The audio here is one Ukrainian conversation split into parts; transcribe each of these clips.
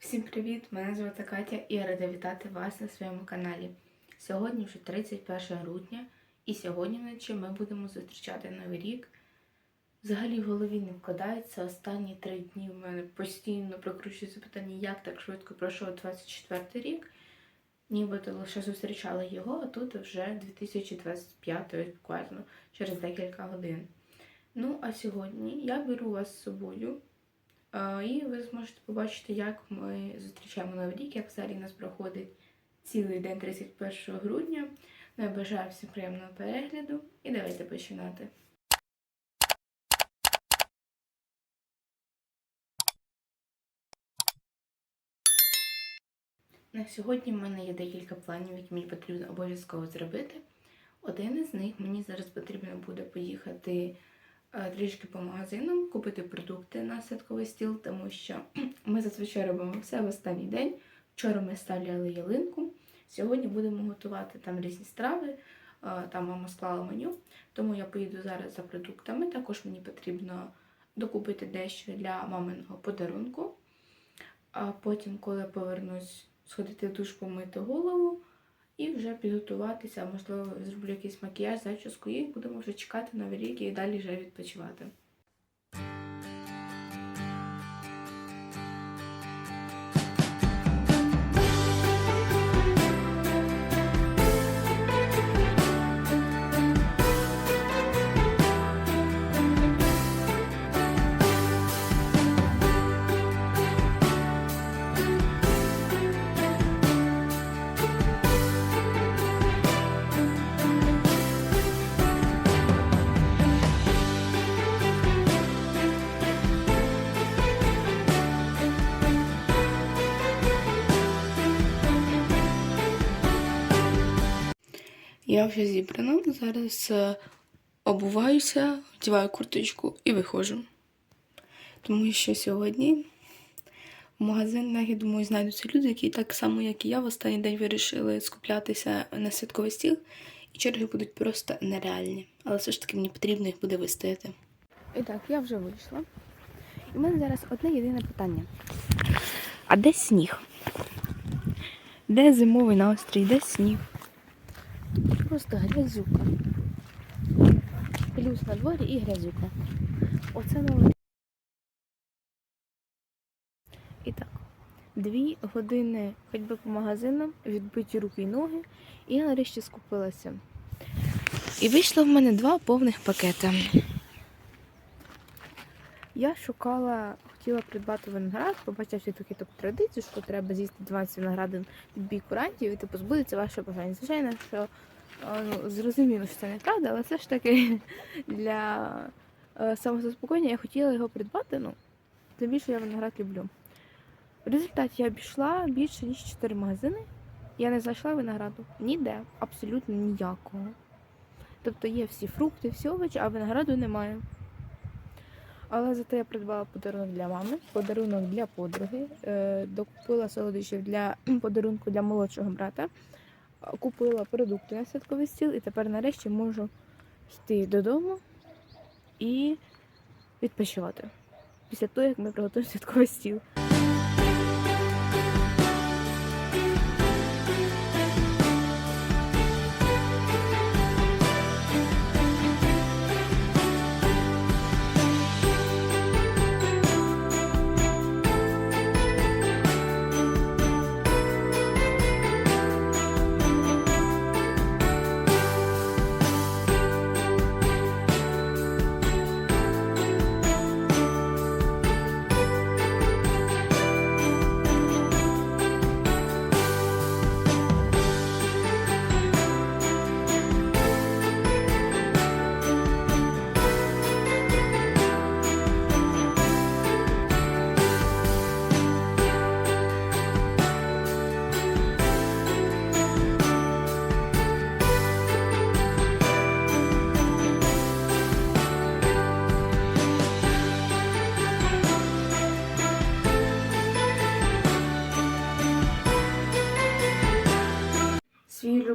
Всім привіт! Мене звати Катя і я рада вітати вас на своєму каналі. Сьогодні вже 31 грудня, і сьогодні вночі ми будемо зустрічати Новий рік. Взагалі в голові не вкладається. Останні три дні в мене постійно прокручується питання, як так швидко пройшов 24 рік. Нібито лише зустрічали його, а тут вже 2025 буквально через декілька годин. Ну, а сьогодні я беру вас з собою. Е, І ви зможете побачити, як ми зустрічаємо Новий рік, як взагалі у нас проходить цілий день 31 грудня. Ну, я бажаю всім приємного перегляду і давайте починати. На сьогодні в мене є декілька планів, які мені потрібно обов'язково зробити. Один із них мені зараз потрібно буде поїхати трішки по магазинам, купити продукти на святковий стіл, тому що ми зазвичай робимо все в останній день. Вчора ми ставляли ялинку. Сьогодні будемо готувати там різні страви. е, Там мама склала меню, тому я поїду зараз за продуктами. Також мені потрібно докупити дещо для маминого подарунку. А потім, коли повернусь, сходити в душ, помити голову і вже підготуватися, можливо, зроблю якийсь макіяж, зачіску, і будемо вже чекати новий рік і далі вже відпочивати. Я вже зібрана. Зараз е, обуваюся, вдіваю курточку і виходжу. Тому що сьогодні в магазинах, я думаю, знайдуться люди, які так само, як і я, в останній день вирішили скуплятися на святковий стіл, і черги будуть просто нереальні. Але все ж таки мені потрібно їх буде вистояти. І так, я вже вийшла. І в мене зараз одне єдине питання. А де сніг? Де зимовий настрій, де сніг? Просто грязюка. Плюс на дворі і грязюка. Оце новий. І так, дві години ходьби по магазинам, відбиті руки і ноги, і я нарешті скупилася. І вийшло в мене два повних пакети. Я шукала, хотіла придбати виноград, побачивши таку таку традицію, що треба з'їсти 12 виноградин від бій курантів і типу збудеться ваше бажання. Звичайно, що ну, зрозуміло, що це неправда, але все ж таки для е, самозаспокоєння я хотіла його придбати. Ну, тим більше я виноград люблю. В результаті я обійшла більше ніж 4 магазини. Я не знайшла винограду ніде, абсолютно ніякого. Тобто є всі фрукти, всі овочі, а винограду немає. Але зате я придбала подарунок для мами, подарунок для подруги, е, докупила солодощів для подарунку для молодшого брата, купила продукти на святковий стіл і тепер нарешті можу йти додому і відпочивати. Після того, як ми приготуємо святковий стіл.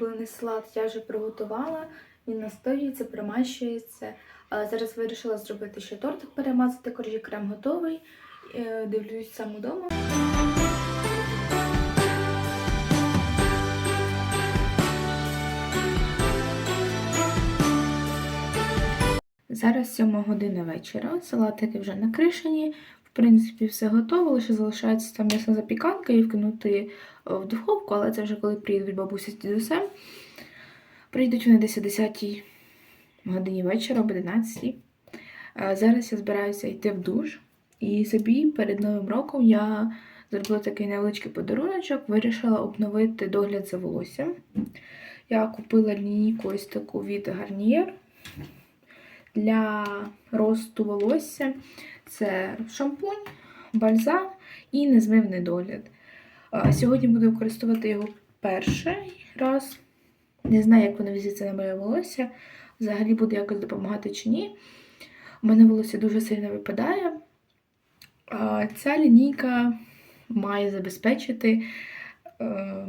улюблений салат я вже приготувала, він настоюється, примащується. Зараз вирішила зробити ще тортик, перемазати, коржі крем готовий. Е, дивлюсь сам удома. Зараз 7 година вечора, салатики вже накришені, Принципі, все готово. Лише залишається там м'ясна запіканка і вкинути е, в духовку, але це вже коли приїдуть бабуся з дідусем. Прийдуть вони десь о 10 годині вечора, об 11. Е, Зараз я збираюся йти в душ. І собі перед Новим роком я зробила такий невеличкий подаруночок, вирішила обновити догляд за волоссям. Я купила лінійку ось таку від Garnier для росту волосся. Це шампунь, бальзам і незмивний догляд. Сьогодні буду використовувати його перший раз. Не знаю, як воно візиться на моє волосся. Взагалі буде якось допомагати чи ні. У мене волосся дуже сильно випадає. Ця лінійка має забезпечити е,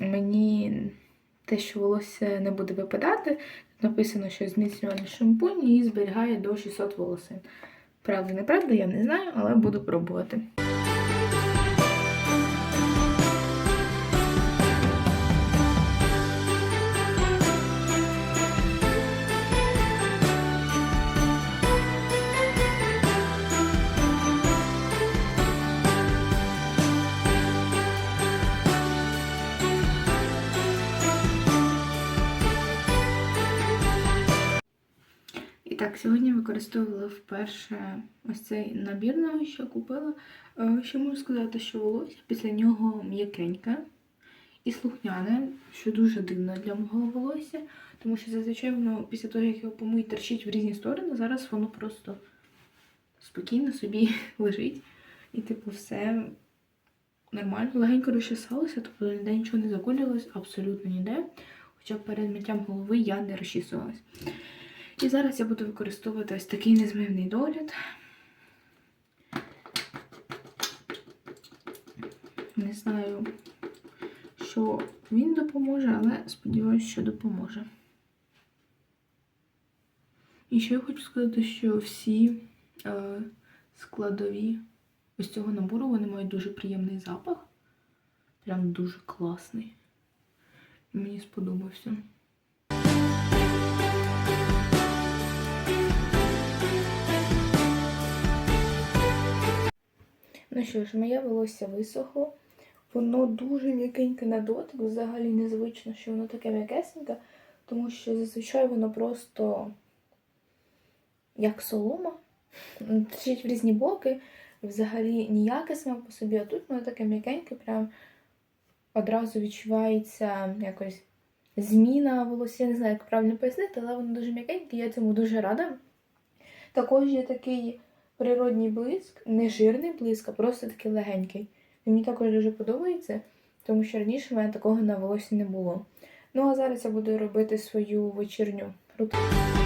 мені те, що волосся не буде випадати. Написано, що зміцнювальний шампунь і зберігає до 600 волосин. Правда, неправда, я не знаю, але буду пробувати. Так, сьогодні використовувала вперше ось цей набір новий, що купила. Е, Ще можу сказати, що волосся після нього м'якеньке і слухняне, що дуже дивно для мого волосся, тому що зазвичай воно після того, як його помиють, торчить в різні сторони. Зараз воно просто спокійно собі лежить. І, типу, все нормально. Легенько розчесалося, тобто ніде нічого не заколювалось, абсолютно ніде. Хоча перед миттям голови я не розчісувалась. І зараз я буду використовувати ось такий незмивний догляд. Не знаю, що він допоможе, але сподіваюся, що допоможе. І ще я хочу сказати, що всі е, складові ось цього набору вони мають дуже приємний запах. Прям дуже класний. Мені сподобався. Ну що ж, моє волосся висохло. Воно дуже м'якеньке на дотик. Взагалі незвично, що воно таке м'якесеньке, тому що зазвичай воно просто як солома. Тричить в різні боки. Взагалі ніяке саме по собі, а тут воно таке м'якеньке, прям одразу відчувається якось зміна волосся. Я не знаю, як правильно пояснити, але воно дуже м'якеньке, я цьому дуже рада. Також є такий природній блиск, не жирний блиск, а просто такий легенький. Мені також дуже подобається, тому що раніше в мене такого на волосі не було. Ну а зараз я буду робити свою вечірню рутину.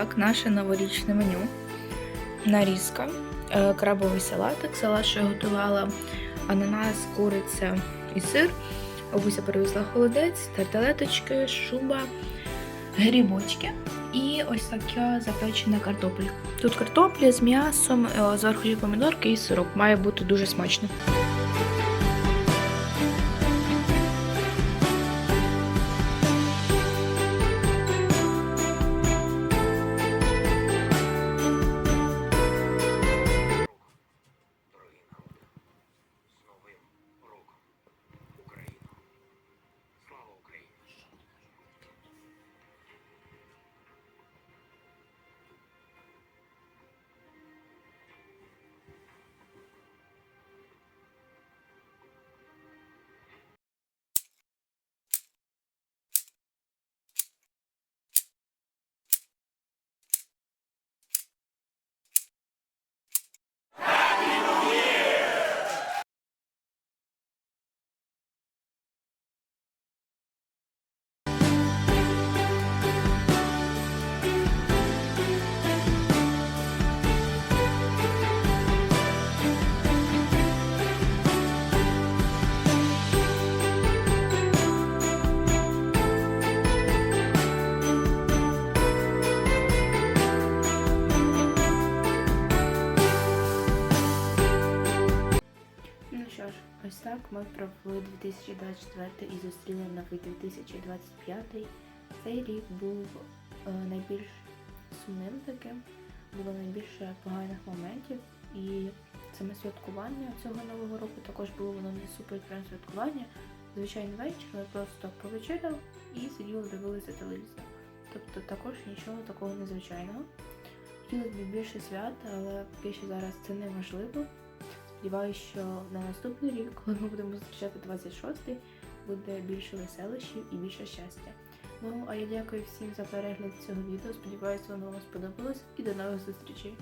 Так, наше новорічне меню. Нарізка, е, крабовий салатик, салат, що я готувала, ананас, куриця і сир. Бабуся привезла холодець, тарталеточки, шуба, грибочки і ось така запечена картопля. Тут картопля з м'ясом, е, зверху помідорки і сироп. Має бути дуже смачно. Провели 2024 і зустріли новий 2025. Цей рік був е, найбільш сумним таким, було найбільше поганих моментів. І саме святкування цього нового року також було воно не супер прям святкування. Звичайний вечір, ми просто повечеряли і сиділи, дивилися телевізор. Тобто також нічого такого незвичайного. Хотілося б більше свят, але поки зараз це не важливо. Сподіваюся, що на наступний рік, коли ми будемо зустрічати 26-й, буде більше веселощів і більше щастя. Ну, а я дякую всім за перегляд цього відео. Сподіваюся, воно вам сподобалось і до нових зустрічей.